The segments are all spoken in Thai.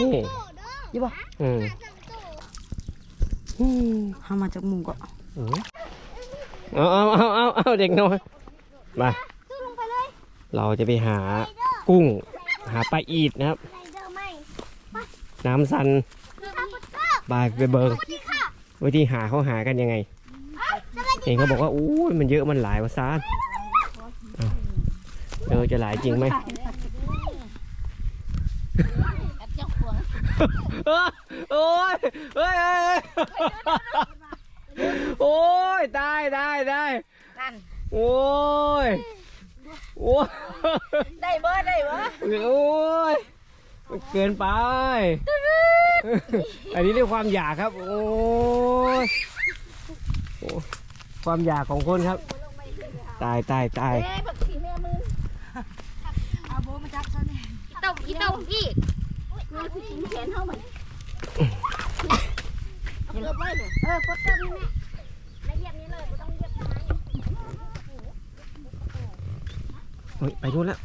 นี่ยี่บ่อืมเฮามาจากหมู่ก็อืมเอาเอาเอาเอาเอาเด็กน้อยมาลงไปเลยเราจะไปหากุ้ง หาปลาอีดนะครับไรเดอร์ไม่น้ำซันคือข้าวพุทธเบายไปเบิงสวัสดีค่ะวิธีหาเขาหากันยังไงสวัสดีเองเขาบอกว่าอู้ยมันเยอะมันหลายวะซานอ้าวเออจะหลายจริงไหมเออ โอ้ยเฮ้ยเฮ้ยโอ้ยได้ได้ได้นั่นโอ้ยโอ้ยได้บ่ได้บ่โอ้ยมันเกินไป อันนี้เรียกความอยากครับ โอ้ยโอ้ยความอยากของคนครับ ตายตายตายเอ้บักสีแม่มือเอาโบมาจับฉันนี่เต้าอีเต้าพี่มันคือกินแขนเฮาเหมือน เกือบไว้เลยเออกดเต้าพี่แม่ไม่เหยียบนี้เลยไม่ต้องเหยียบทำไมเฮ้ยไปนู่นแล้ว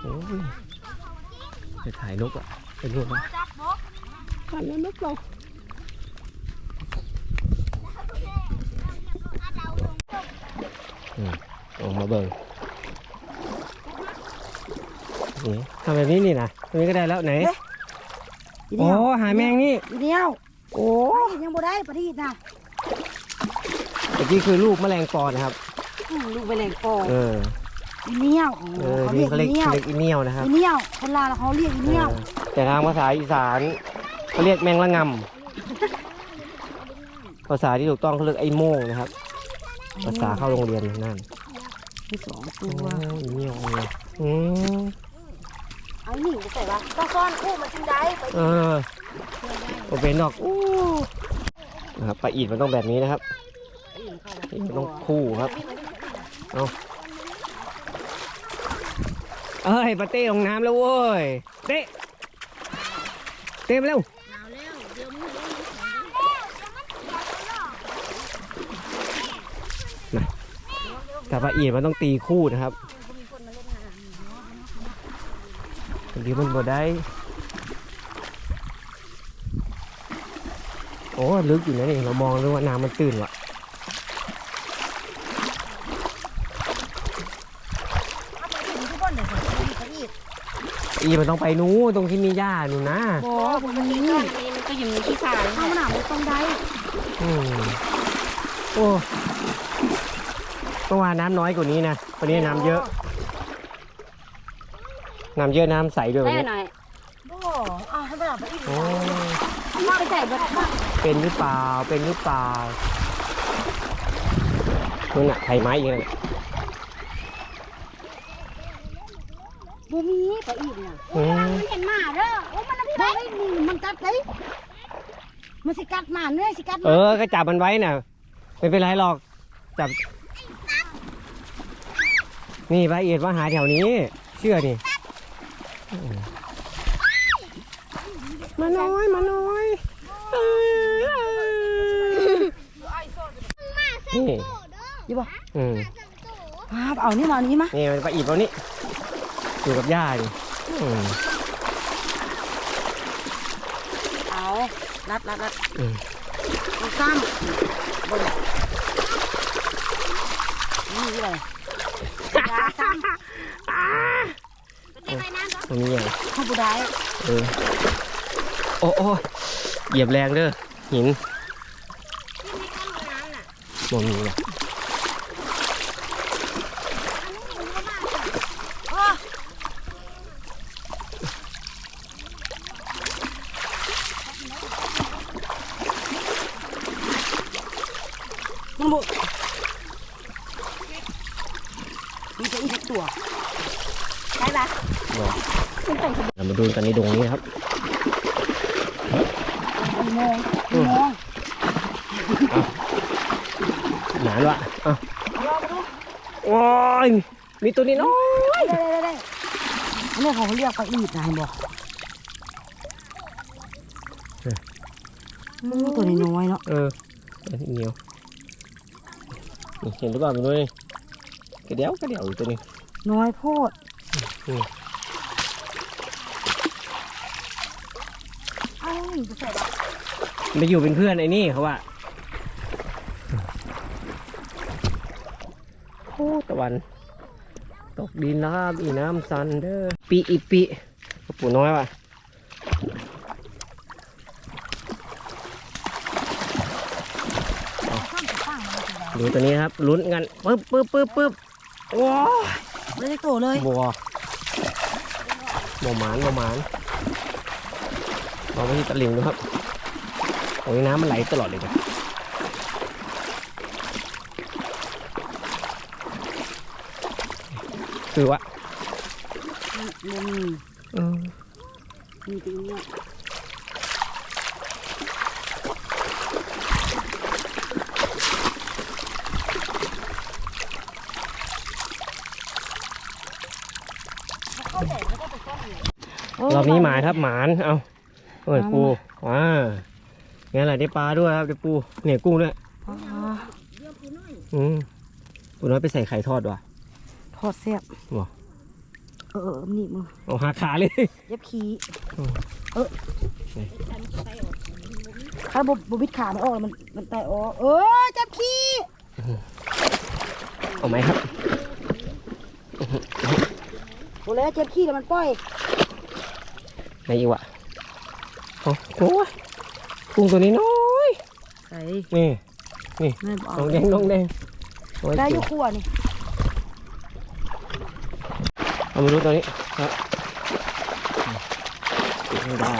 โอ้ยจะถ่ายนกอะไปนู่นแล้วจับบ่ถ่ายแล้วนกเราอืมออกมาเบิ่งนี่ทำแบบนี้นี่นะตรงนี้ก็ได้แล้วไหน อีโอ้เดียวหาแมงนี่อีเดียว โอ้โอ้ยยังบ่ได้ประดิษฐ์นะเมื่อกี้คือลูกแมลงปอนะครับ อืมลูกไปแหล่งปอเออ อีเนียวอ๋อเออเขานี่เรียกเขาเรียกอีเนียวเรียกอีเนียวนะครับ อีเนียวคนลาวเขาเรียกอีเนียวเออแต่ทางภาษาอีสานเขาเรียกแมงละงำภาษาที่ถูกต้องเขาเรียกไอ้โม่งนะครับ ภาษาเข้าโรงเรียนนั่นมีสองตัโอ้วยอีเนียวเลยอืมเอาหนิไปใส่ว่าต้องซ่อนคู่มันจึงได้ไปเออ โอเป็นอกอู้นะครับปลาอีดมันต้องแบบนี้นะครับมันต้องคู่ครับเอาเอ้ยปลาเต้ลงน้ำแล้วเว้ยเต้เต้มาเร็วมาแต่ปลาอีดมันต้องตีคู่นะครับบางทีมันบ่ได้ อ้ลึกอยู่นะนี่เรามองดูว่าน้ำมันตื้นว่ะทุกคนเลยประดิษฐ์อีมันต้องไปนู้นตรงที่มีหญ้าหนูนะบ่มันมีมันก็อยู่ในที่สายข้าวหนามต้องได้อืมโอ้เมื่อวานน้ำน้อยกว่านี้นะวันนี้น้ำเยอะ น้ำเยอะน้ำใสด้วยวันได้นี้หน่อยบ่อะให้ไปหลับไปอีกโอ้มาไปใส่ เบิดบ้างเป็นหรือเปล่า เป็นหรือเปล่านู่นน่ะไข่ไม้อีกนั่นน่ะบ่มีไปอีกน่ะอืมมันเห็นหมาเด้อโอ้มันนะพี่บ่ได้มีมันกัดได้มันสิกัดหมาเนื้อสิกัดหเอมาอ ก็จับมันไว้น่ะ ไม่เป็นไรหรอก จับ นี่ปลาเอียดมาหาแถวนี้ เชื่อนี่ มาน้อยมาน้อยเอ้ยนี่อยู่บ่อืมพาเอานี่มาเอานี่มานี่มันปลาอีดเอานี่อยู่กับย่าดิอืมเอารัดรัดรัดอืมเอาซ้ำบนนี่เลยยาซ้เป็นไรน้ำเหรอตรงนี้ยังำข้าวบุได้เออ โอ้โอ้เหยียบแรงเด้อหินที่มีข้างน้ำน่ะบ่มีว่ะมันบุมันจะอีกตัวได้ปะบอกเรามาดูกันในดงนี้นะครับ มันมองมันมองหนานวะอะลองมาดูโอ้ยมีตัวนี้น้อยได้ได้ได้อันนี้เขาเรียกปลาอีดนะเห็นบอกมันมีตัวน้อยๆเนาะเอออันนี้เหนียวนี่เห็นหรือเปล่าไม่รู้นี่กระเดียวกระเดียวอยู่ตัวนี้น้อยโพดยจะใส่ละ มาอยู่เป็นเพื่อนไอ้นี่เขาว่าโอ้ตะวัน ตกดินแล้วครับอีน้ำซันเด้อปีอีปีกระปูน้อยว่ะข้างข้างมันจะได้ดูตัวนี้ครับลุ้นกันปึ๊บปึ๊บปึ๊บปึ๊บโอ้ยไม่ได้โตเลยบัวบัวหมานบัวหมานลองไปที่ตะลิงดูครับโอ้ยน้ำมันไหลตลอดเลยจ้ะคือว่ามีมีเออมีตรงนี้รอบนี้หมายครับหมาน เอาเอ้ยปูว้า งั้นแหละได้ปลาด้วยครับได้ปูเนี่ยกุ้งด้วยอ๋ออืมปูน้อยไปใส่ไข่ทอดว่ะทอดแซ่บว่ะเออเออนี่มึงเอาหักขาเลยเย็บขี้อืมเออถ้าบบบิดขามันออกแล้วมันมันแตะออกเออจับขี้เอาไหมครับโอ้แล้วเจ็บขี้แล้วมันปล่อยไหนอีกวะโอ้โห กุ้งตัวนี้น้อยใส่นี่ไม่บอน้องแดงน้องแดงโอ้ยได้อยุคั่วนี่เอามาดูตัวนี้ครับไม่ได้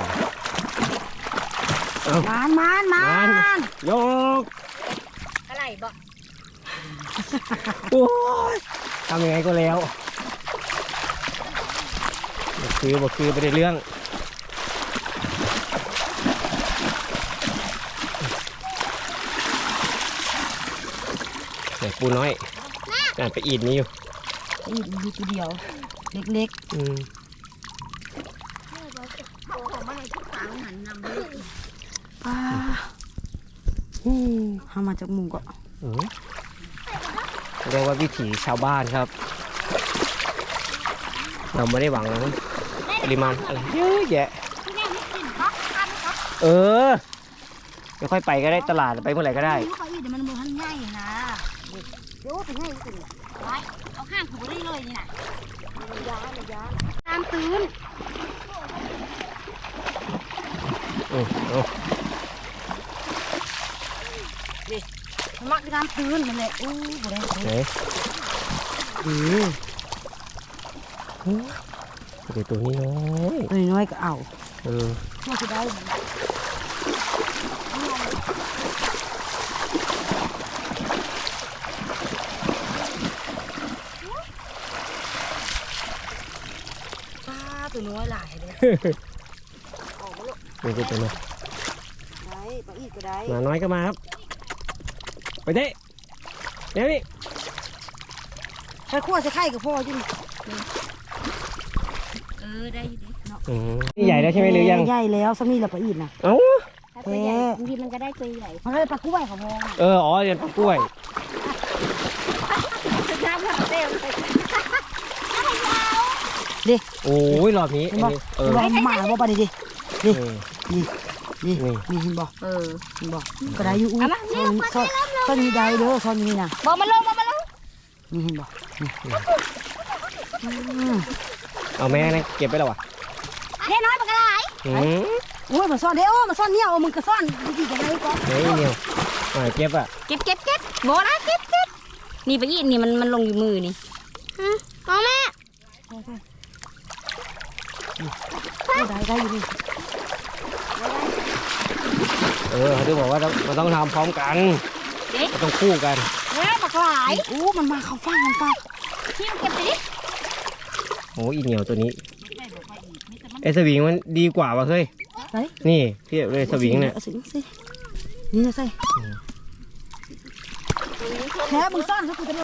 เอามานมานมามาน นยกอะไรบ่โอ้ยทำยังไงก็แล้วบกคือบอกคือไปได้เรื่องไหน ปูน้อยอ่านไปอีดนี้อยู่อีกมีตัวเดียว เล็กอืมโอ้โหมาให้ทุกสาวหันนำเลยๆอ่าอืมทำมาจากหมุมก็เออเรียกว่าวิถีชาวบ้านครับ เราไม่ได้หวังปริมาณอะไรเยอะแยะที่แม่ไม่กินครับทานครับเออไม่ค่อยไปก็ได้ตลาดไปเมื่อไหร่ก็ได้ เดี๋ยวเป็นง่ายสุดไว้เอาข้างถูได้เลยนี่น่ะยาเลยยาตามตื่นโอืมเอามักน้ำตื้นมันเลยอู้บ่ได้ไหนอืมอืมเดี๋ยวตัวนี้น้อยตัวน้อยก็เอาเออมาจะได้ ป้าตัวน้อยหลายเลยออกมาลูกนี่คือตัวน้อยได้ปลาอีกก็ได้มาน้อยก็มาครับ ไปเด้เดี๋ยวนี่ใช้ขั้วใช้ไข่กับพ่อจิ้มเออได้อยู่ดิอืมนี่ใหญ่แล้วใช่ไหมหรือยังใหญ่แล้วสามีเราปลาอีกนะเอ้าถ้าตัวใหญ่บางทีมันก็ได้ตัวใหญ่มันก็เลยปลากล้วยของพ่อเอออ๋อเรียนปลากล้วย น้ำมันเต็มไป โอ้ยรอบนี้เห็นอันบ่นี้เออเห็นบ่หมาบ่ปลาดิดิเออนี่นี่นี่นี่เห็นบ่เออเห็นบ่ก็ได้อยู่อุ้ยซ่อนซ่อนซ่อนมีได้เด้อซ่อนมีน่ะบอกมันลงบอกมันลงนี่เห็นบ่นี่อืมเอาแม่นะเก็บไปแล้ววะเล็กน้อยปากกระไรอืมโอ้ยมันซ่อนเด้อมันซ่อนเนี่ยเอามึงก็ซ่อนดีๆจังได๋ก็เฮ้ยเนี่ยวอ่าเก็บอะเก็บเก็บเก็บโบนะเก็บเก็บนี่ไปยีนนี่มันมันลงอยู่มือนี่ฮะเอาแม่ ได้ได้อยู่นี่เออเขาจะบอกว่าต้องมันต้องทำพร้อมกันเด็กมันต้องคู่กันเล็กปากกระไรโอ้มันมาเข้าฟังมันฟังที่มันเก็บไปดิโอ้อีเหนียวตัวนี้ไอ้สวิงมันดีกว่าว่ะเฮ้ยไหนนี่พี่เลยสวิงเนี่ยอาสิสินี่นะใส่แค่มึงซ่อนซะกูจะ